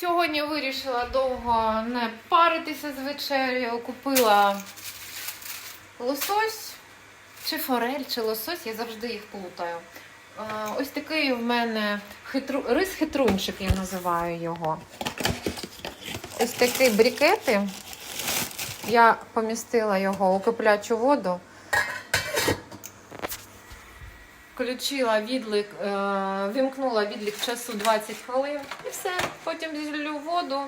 Сьогодні вирішила довго не паритися з вечерею. Купила лосось чи форель, чи лосось, я завжди їх плутаю. Ось такий в мене хитру... рис-хитрунчик, я називаю його. Ось такі брикети. Я помістила його у киплячу воду. Включила відлик, е, вімкнула відлік часу 20 хвилин і все. Потім зіллю воду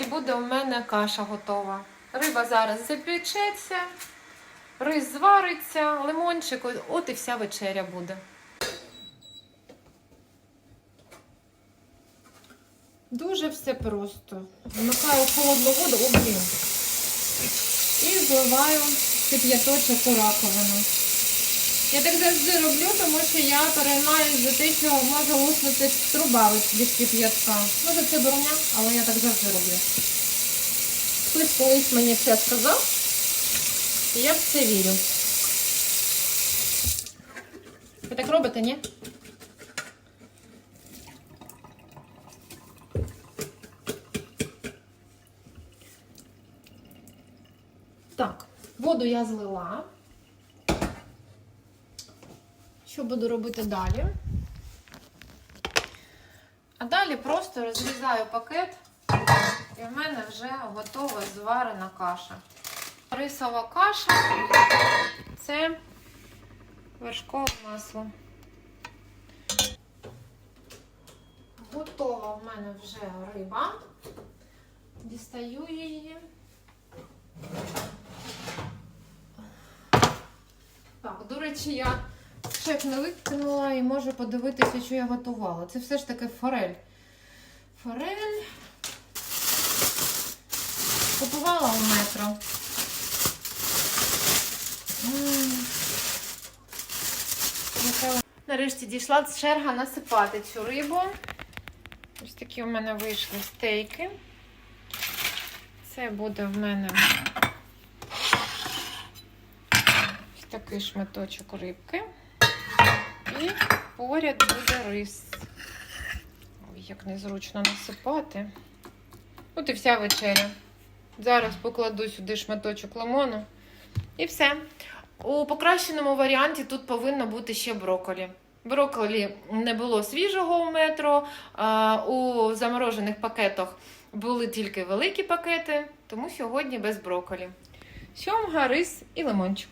і буде у мене каша готова. Риба зараз запечеться, рис звариться, лимончик, от і вся вечеря буде. Дуже все просто. Вмикаю холодну воду, о, блін. І зливаю кип'яточок у раковину. Я так завжди роблю, тому що я переймаюсь за те, що може луснути труба від кип'ятка. Може це дурня, але я так завжди роблю. Хтось колись мені це сказав, і я в це вірю. Ви так робите, ні? Так, воду я злила. Що буду робити далі? А далі просто розрізаю пакет, і в мене вже готова зварена каша. Рисова каша це вершкове масло. Готова в мене вже риба. Дістаю її. Так, до речі, я шеф не викинула і можу подивитися, що я готувала. Це все ж таки форель. Форель. Купувала у метро. Нарешті дійшла черга насипати цю рибу. Ось такі у мене вийшли стейки. Це буде в мене ось такий шматочок рибки. І поряд буде рис. Ой, як незручно насипати. От і вся вечеря. Зараз покладу сюди шматочок лимону. І все. У покращеному варіанті тут повинно бути ще броколі. Броколі не було свіжого у метро, а у заморожених пакетах були тільки великі пакети, тому сьогодні без броколі. Сьомга, рис і лимончик.